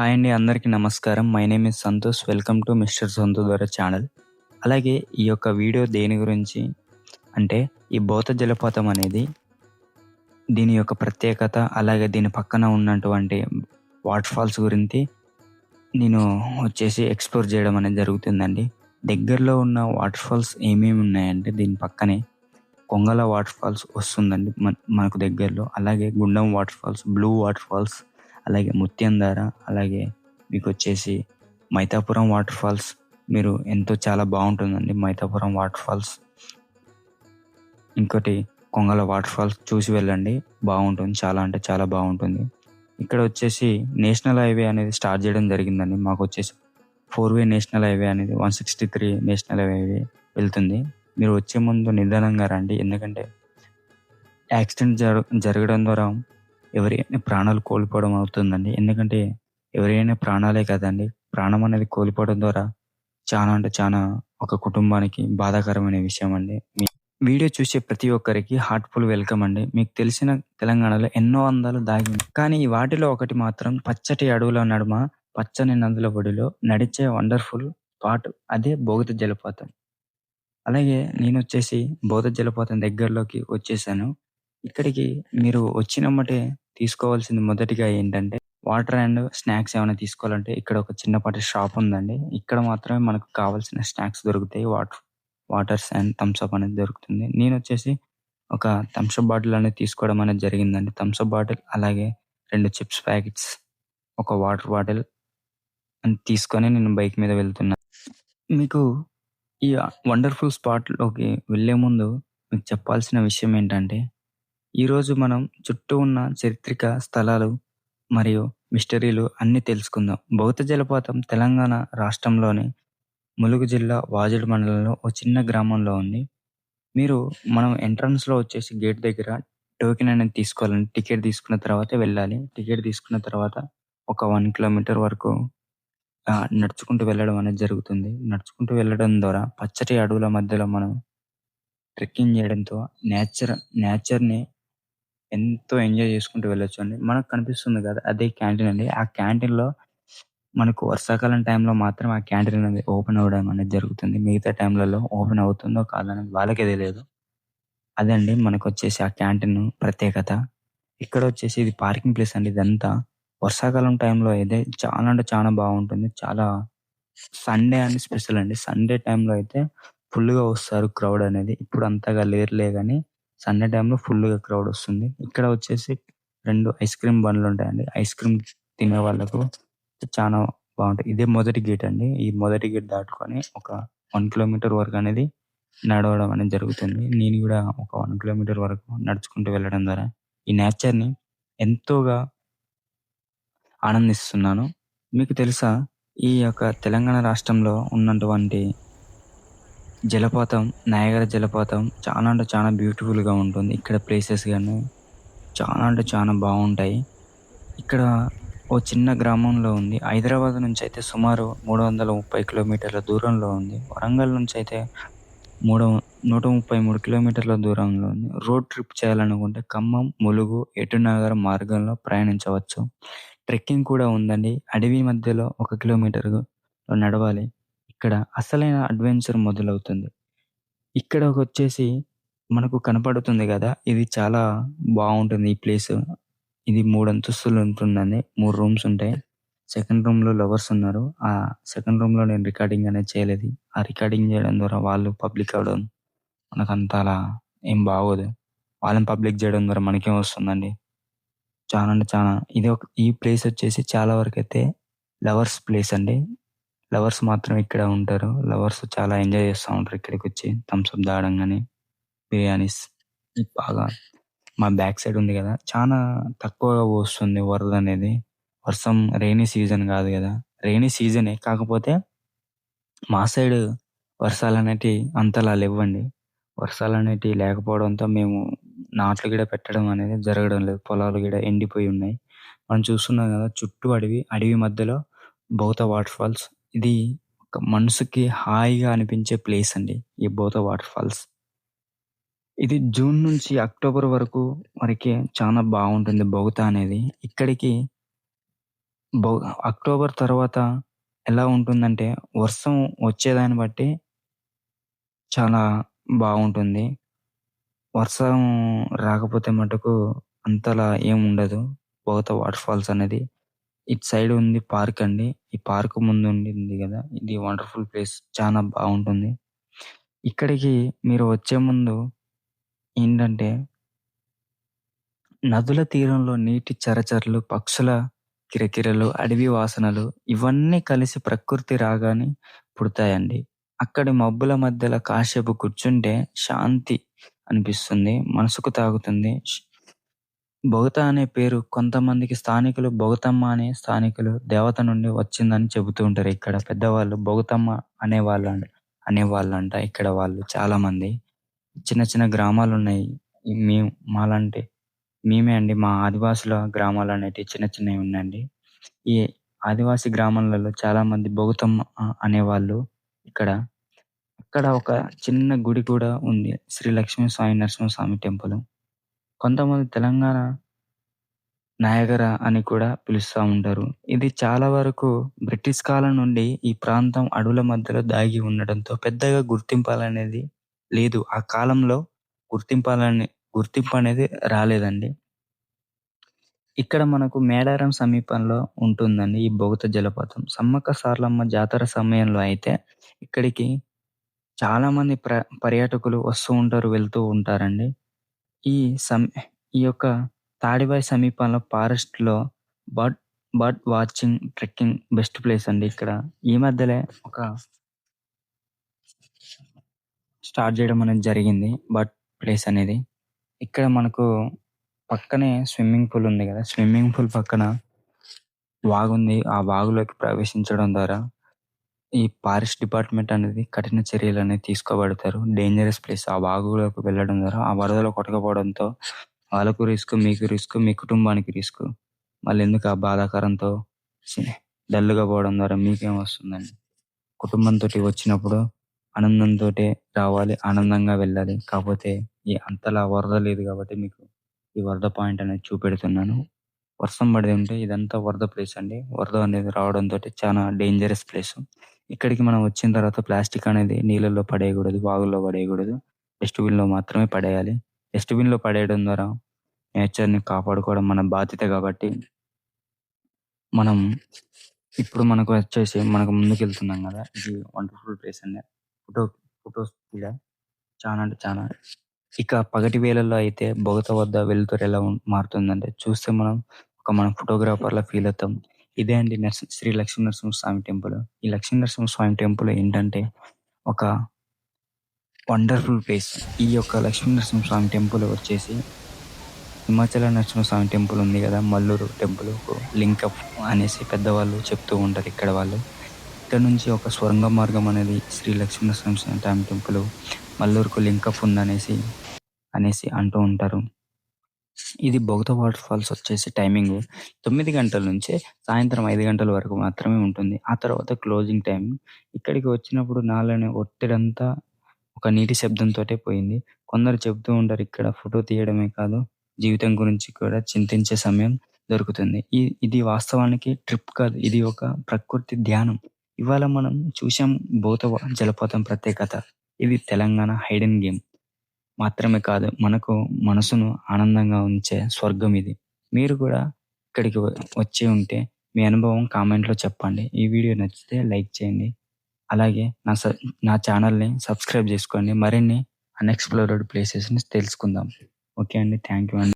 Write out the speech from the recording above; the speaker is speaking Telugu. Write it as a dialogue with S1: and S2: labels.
S1: హాయ్ అండి అందరికీ నమస్కారం. My name is Santhosh. Welcome to mister సొంత ద్వారా ఛానల్. అలాగే ఈ యొక్క వీడియో దేని గురించి అంటే ఈ భౌత జలపాతం అనేది దీని యొక్క ప్రత్యేకత అలాగే దీని పక్కన ఉన్నటువంటి వాటర్ ఫాల్స్ గురించి నేను వచ్చేసి ఎక్స్ప్లోర్ చేయడం అనేది జరుగుతుందండి. దగ్గరలో ఉన్న వాటర్ ఫాల్స్ ఏమేమి ఉన్నాయంటే దీని పక్కనే కొంగల వాటర్ ఫాల్స్ వస్తుందండి మన- మనకు దగ్గరలో. అలాగే Gundam water falls blue water falls అలాగే ముత్యంధార అలాగే మీకు వచ్చేసి మైతాపురం వాటర్ ఫాల్స్. మీరు ఎంతో చాలా బాగుంటుందండి మైతాపురం వాటర్ ఫాల్స్. ఇంకోటి కొంగల వాటర్ ఫాల్స్ చూసి వెళ్ళండి. బాగుంటుంది చాలా అంటే చాలా బాగుంటుంది. ఇక్కడ వచ్చేసి నేషనల్ హైవే అనేది స్టార్ట్ చేయడం జరిగిందండి. మాకు వచ్చేసి ఫోర్ వే నేషనల్ హైవే అనేది one sixty three national highway వెళ్తుంది. మీరు వచ్చే ముందు నిదానంగా రండి. ఎందుకంటే యాక్సిడెంట్ జర జరగడం ద్వారా ఎవరైనా ప్రాణాలు కోల్పోవడం అవుతుందండి. ఎందుకంటే ఎవరైనా ప్రాణాలే కదండి. ప్రాణం అనేది కోల్పోవడం ద్వారా చాలా అంటే చాలా ఒక కుటుంబానికి బాధాకరమైన విషయం అండి. వీడియో చూసే ప్రతి ఒక్కరికి హార్ట్ఫుల్ వెల్కమ్ అండి. మీకు తెలిసిన తెలంగాణలో ఎన్నో అందాలు దాగి కానీ వాటిలో ఒకటి మాత్రం పచ్చటి అడవుల నడుమ పచ్చని నదుల ఒడిలో నడిచే వండర్ఫుల్ స్పాట్ అదే బౌద్ధ జలపాతం. అలాగే నేను వచ్చేసి బౌద్ధ జలపాతం దగ్గరలోకి వచ్చేసాను. ఇక్కడికి మీరు వచ్చినమ్మటే తీసుకోవాల్సింది మొదటిగా ఏంటంటే వాటర్ అండ్ స్నాక్స్ ఏమైనా తీసుకోవాలంటే ఇక్కడ ఒక చిన్నపాటి షాప్ ఉందండి. ఇక్కడ మాత్రమే మనకు కావాల్సిన స్నాక్స్ దొరుకుతాయి. వాటర్ వాటర్స్ అండ్ థమ్స్అప్ అనేది దొరుకుతుంది. నేను వచ్చేసి ఒక థమ్స్అప్ బాటిల్ అనేది తీసుకోవడం అనేది జరిగిందండి. థమ్స్ అప్ బాటిల్ అలాగే రెండు చిప్స్ ప్యాకెట్స్ ఒక వాటర్ బాటిల్ అని తీసుకొని నేను బైక్ మీద వెళ్తున్నాను మీకు ఈ వండర్ఫుల్ స్పాట్లోకి వెళ్ళే ముందు మీకు చెప్పాల్సిన విషయం ఏంటంటే ఈరోజు మనం చుట్టూ ఉన్న చారిత్రక స్థలాలు మరియు మిస్టరీలు అన్ని తెలుసుకుందాం. బౌద్ధ జలపాతం తెలంగాణ రాష్ట్రంలోని ములుగు జిల్లా వాజేడు మండలంలో ఒక చిన్న గ్రామంలో ఉంది. మీరు మనం ఎంట్రన్స్లో వచ్చేసి గేట్ దగ్గర టోకెన్ అనేది తీసుకోవాలండి. టికెట్ తీసుకున్న తర్వాత వెళ్ళాలి. టికెట్ తీసుకున్న తర్వాత ఒక వన్ కిలోమీటర్ వరకు నడుచుకుంటూ వెళ్ళడం అనేది జరుగుతుంది. నడుచుకుంటూ వెళ్ళడం ద్వారా పచ్చటి అడవుల మధ్యలో మనం ట్రెక్కింగ్ చేయడంతో నేచర్ నేచర్ని ఎంతో ఎంజాయ్ చేసుకుంటూ వెళ్ళొచ్చు అండి మనకు కనిపిస్తుంది కదా అదే క్యాంటీన్ అండి. ఆ క్యాంటీన్లో మనకు వర్షాకాలం టైంలో మాత్రం ఆ క్యాంటీన్ అనేది ఓపెన్ అవ్వడం అనేది జరుగుతుంది. మిగతా టైంలలో ఓపెన్ అవుతుందో కాదని వాళ్ళకే తెలియదు. అదండి మనకు వచ్చేసి ఆ క్యాంటీన్ ప్రత్యేకత. ఇక్కడ వచ్చేసి ఇది పార్కింగ్ ప్లేస్ అండి ఇదంతా. వర్షాకాలం టైంలో అయితే చాలా అంటే చాలా బాగుంటుంది. చాలా సండే అని స్పెషల్ అండి. సండే టైంలో అయితే ఫుల్గా వస్తారు క్రౌడ్ అనేది. ఇప్పుడు అంతగా లేరులే కానీ సండే టైంలో ఫుల్గా క్రౌడ్ వస్తుంది. ఇక్కడ వచ్చేసి రెండు ఐస్ క్రీమ్ బండ్లు ఉంటాయండి. ఐస్ క్రీమ్ తినే వాళ్ళకు చాలా బాగుంటాయి. ఇదే మొదటి గేట్ అండి. ఈ మొదటి గేట్ దాటుకొని ఒక వన్ కిలోమీటర్ వరకు అనేది నడవడం అనేది జరుగుతుంది. నేను కూడా ఒక వన్ కిలోమీటర్ వరకు నడుచుకుంటూ వెళ్ళడం ద్వారా ఈ నేచర్ని ఎంతోగా ఆనందిస్తున్నాను. మీకు తెలుసా? ఈ యొక్క తెలంగాణ రాష్ట్రంలో ఉన్నటువంటి జలపాతం నయాగర జలపాతం చాలా అంటే చాలా బ్యూటిఫుల్గా ఉంటుంది. ఇక్కడ ప్లేసెస్ కానీ చాలా అంటే చాలా బాగుంటాయి. ఇక్కడ ఓ చిన్న గ్రామంలో ఉంది. హైదరాబాద్ నుంచి అయితే సుమారు మూడు వందల ముప్పై కిలోమీటర్ల దూరంలో ఉంది. వరంగల్ నుంచి అయితే మూడు నూట ముప్పై మూడు కిలోమీటర్ల దూరంలో ఉంది. రోడ్ ట్రిప్ చేయాలనుకుంటే ఖమ్మం ములుగు ఎటునగర్ మార్గంలో ప్రయాణించవచ్చు. ట్రెక్కింగ్ కూడా ఉందండి. అడవి మధ్యలో ఒక కిలోమీటర్ నడవాలి. ఇక్కడ అసలైన అడ్వెంచర్ మొదలవుతుంది. ఇక్కడ వచ్చేసి మనకు కనపడుతుంది కదా ఇది చాలా బాగుంటుంది ఈ ప్లేస్. ఇది మూడు అంతస్తులు ఉంటుందండి. మూడు రూమ్స్ ఉంటాయి. సెకండ్ రూమ్లో లవర్స్ ఉన్నారు. ఆ సెకండ్ రూమ్లో నేను రికార్డింగ్ అనేది చేయలేదు. ఆ రికార్డింగ్ చేయడం ద్వారా వాళ్ళు పబ్లిక్ అవడం మనకు అంత అలా ఏం బాగోదు. వాళ్ళని పబ్లిక్ చేయడం ద్వారా మనకేం వస్తుందండి? చాలా అంటే చాలా ఇది ఒక ఈ ప్లేస్ వచ్చేసి చాలా వరకు అయితే లవర్స్ ప్లేస్ అండి. లవర్స్ మాత్రం ఇక్కడ ఉంటారు. లవర్స్ చాలా ఎంజాయ్ చేస్తూ ఉంటారు ఇక్కడికి వచ్చి థమ్స్ అప్ తాగడం కానీ బిర్యానీస్ బాగా మా బ్యాక్ సైడ్ ఉంది కదా. చాలా తక్కువగా వస్తుంది వరద అనేది. వర్షం రెయినీ సీజన్ కాదు కదా. రైనీ సీజనే కాకపోతే మా సైడ్ వర్షాలు అనేటివి అంతలా లేవండి. వర్షాలు అనేటివి లేకపోవడంతో మేము నాట్లు కూడా పెట్టడం అనేది జరగడం లేదు. పొలాలు కూడా ఎండిపోయి ఉన్నాయి. మనం చూస్తున్నాం కదా చుట్టూ అడవి. అడవి మధ్యలో బౌత వాటర్ ఫాల్స్ ఇది ఒక మనసుకి హాయిగా అనిపించే ప్లేస్ అండి ఈ బౌత వాటర్ ఫాల్స్ ఇది జూన్ నుంచి అక్టోబర్ వరకు వరకే చాలా బాగుంటుంది బౌత అనేది ఇక్కడికి బొ అక్టోబర్ తర్వాత ఎలా ఉంటుందంటే వర్షం వచ్చేదాన్ని బట్టి చాలా బాగుంటుంది. వర్షం రాకపోతే మటుకు అంతలా ఏం ఉండదు. బొగత వాటర్ ఫాల్స్ అనేది. ఇటు సైడ్ ఉంది పార్క్ అండి. ఈ పార్క్ ముందు ఉండింది కదా ఇది వండర్‌ఫుల్ ప్లేస్ చానా బాగుంటుంది. ఇక్కడికి మీరు వచ్చే ముందు ఏంటంటే నదుల తీరంలో నీటి చరచరలు, పక్షుల కిరకిరలు, అడవి వాసనలు ఇవన్నీ కలిసి ప్రకృతి రాగాన్ని పుడతాయండి. అక్కడి మబ్బుల మధ్యలో కాసేపు కూర్చుంటే శాంతి అనిపిస్తుంది. మనసుకు తాగుతుంది బొగత అనే పేరు కొంతమందికి స్థానికులు బొగతమ్మ అనే స్థానికులు దేవత నుండి వచ్చిందని చెబుతూ ఉంటారు ఇక్కడ పెద్దవాళ్ళు. బొగతమ్మ అనేవాళ్ళు అనేవాళ్ళంట ఇక్కడ వాళ్ళు చాలామంది. చిన్న చిన్న గ్రామాలు ఉన్నాయి మేము మాలాంటి మేమే అండి మా ఆదివాసుల అనేవి చిన్న చిన్నవి ఉన్నాయండి. ఈ ఆదివాసి గ్రామాలలో చాలామంది బొగతమ్మ అనేవాళ్ళు ఇక్కడ. అక్కడ ఒక చిన్న గుడి కూడా ఉంది. శ్రీ లక్ష్మీ సాయి నరసింహస్వామి టెంపుల్. కొంతమంది తెలంగాణ నయగర అని కూడా పిలుస్తా ఉంటారు. ఇది చాలా వరకు బ్రిటిష్ కాలం నుండి ఈ ప్రాంతం అడవుల మధ్యలో దాగి ఉండడంతో పెద్దగా గుర్తింపాలనేది లేదు. ఆ కాలంలో గుర్తింపాలని గుర్తింపు అనేది రాలేదండి. ఇక్కడ మనకు మేడారం సమీపంలో ఉంటుందండి ఈ బొగత జలపాతం. సమ్మక్క సార్లమ్మ జాతర సమయంలో అయితే ఇక్కడికి చాలామంది ప్ర పర్యాటకులు వస్తూ ఉంటారు, వెళ్తూ ఉంటారండి. ఈ సం ఈ యొక్క తాడివాయి సమీపంలో ఫారెస్ట్‌లో bird bird watching, trekking best place అండి ఇక్కడ. ఈ మధ్యలే ఒక స్టార్ట్ చేయడం అనేది జరిగింది. బర్డ్ ప్లేస్ అనేది. ఇక్కడ మనకు పక్కనే స్విమ్మింగ్ పూల్ ఉంది కదా స్విమ్మింగ్ పూల్ పక్కన వాగుంది. ఆ వాగులోకి ప్రవేశించడం ద్వారా ఈ ఫారెస్ట్ డిపార్ట్‌మెంట్ అనేది కఠిన చర్యలు అనేవి తీసుకోబడతారు. Dangerous place. ఆ వాగులోకి వెళ్ళడం ద్వారా ఆ వరదలో కొట్టుకుపోవడంతో వాళ్ళకు రిస్క్, మీకు రిస్క్, మీ కుటుంబానికి రిస్క్. మళ్ళీ ఎందుకు ఆ బాధాకరంతో డల్‌గా పోవడం ద్వారా మీకేం వస్తుందండి? కుటుంబంతో వచ్చినప్పుడు ఆనందంతో రావాలి. ఆనందంగా వెళ్ళాలి. కాకపోతే ఈ అంతలా వరద లేదు కాబట్టి మీకు ఈ వరద పాయింట్ అనేది చూపెడుతున్నాను. వర్షం పడితే ఉంటే ఇదంతా వరద ప్లేస్ అండి. వరద అనేది రావడంతో చాలా డేంజరస్ ప్లేస్. ఇక్కడికి మనం వచ్చిన తర్వాత ప్లాస్టిక్ అనేది నీళ్ళల్లో పడేయకూడదు. వాగుల్లో పడేయకూడదు. డస్ట్‌బిన్‌లో మాత్రమే పడేయాలి. డస్ట్‌బిన్‌లో పడేయడం ద్వారా నేచర్‌ని కాపాడుకోవడం మన బాధ్యత కాబట్టి మనం ఇప్పుడు మనకు వచ్చేసి మనకు ముందుకెళ్తున్నాం కదా ఇది వండర్‌ఫుల్ ప్లేస్ అండి. ఫోటో ఫోటోస్ కూడా చాలా అంటే చాలా ఇక పగటి వేళల్లో అయితే బొగత వద్ద వెలుతురు ఎలా మారుతుందంటే చూస్తే మనం ఒక మనం ఫోటోగ్రాఫర్‌లా ఫీల్ అవుతాం. ఇదే అండి నర్సి శ్రీ లక్ష్మీ నరసింహస్వామి టెంపుల్. ఈ లక్ష్మీ నరసింహస్వామి టెంపుల్ ఏంటంటే ఒక వండర్‌ఫుల్ ప్లేస్. ఈ యొక్క లక్ష్మీ నరసింహస్వామి టెంపుల్ వచ్చేసి హిమాచల నరసింహస్వామి టెంపుల్ ఉంది కదా మల్లూరు టెంపుల్ లింక్ అప్ అనేసి పెద్దవాళ్ళు చెప్తూ ఉంటారు ఇక్కడ వాళ్ళు. ఇక్కడ నుంచి ఒక స్వరంగ మార్గం అనేది శ్రీ లక్ష్మీ నరసింహస్వామి టెంపుల్ మల్లూరుకు లింక్ అప్ ఉందనేసి అనేసి అంటూ ఉంటారు. ఇది బొగత వాటర్ ఫాల్స్ వచ్చేసి టైమింగ్ తొమ్మిది గంటల నుంచి సాయంత్రం ఐదు గంటల వరకు మాత్రమే ఉంటుంది. ఆ తర్వాత క్లోజింగ్ టైం ఇక్కడికి వచ్చినప్పుడు నాలోని ఒత్తిడంతా ఒక నీటి శబ్దంతోటే పోయింది. కొందరు చెబుతూ ఉంటారు ఇక్కడ ఫోటో తీయడమే కాదు జీవితం గురించి కూడా చింతించే సమయం దొరుకుతుంది. ఈ ఇది వాస్తవానికి ట్రిప్ కాదు. ఇది ఒక ప్రకృతి ధ్యానం. ఇవాళ మనం చూసాం బోగత జలపాతం ప్రత్యేకత. ఇది తెలంగాణ హైడెన్ గేమ్ మాత్రమే కాదు. మనకు మనసును ఆనందంగా ఉంచే స్వర్గం ఇది. మీరు కూడా ఇక్కడికి వచ్చి ఉంటే మీ అనుభవం కామెంట్‌లో చెప్పండి. ఈ వీడియో నచ్చితే లైక్ చేయండి. అలాగే నా స నా ఛానల్ని సబ్స్క్రైబ్ చేసుకోండి. మరిన్ని అన్‌ఎక్స్‌ప్లోర్డ్ ప్లేసెస్‌ని తెలుసుకుందాం. ఓకే అండి. థ్యాంక్ యూ అండి.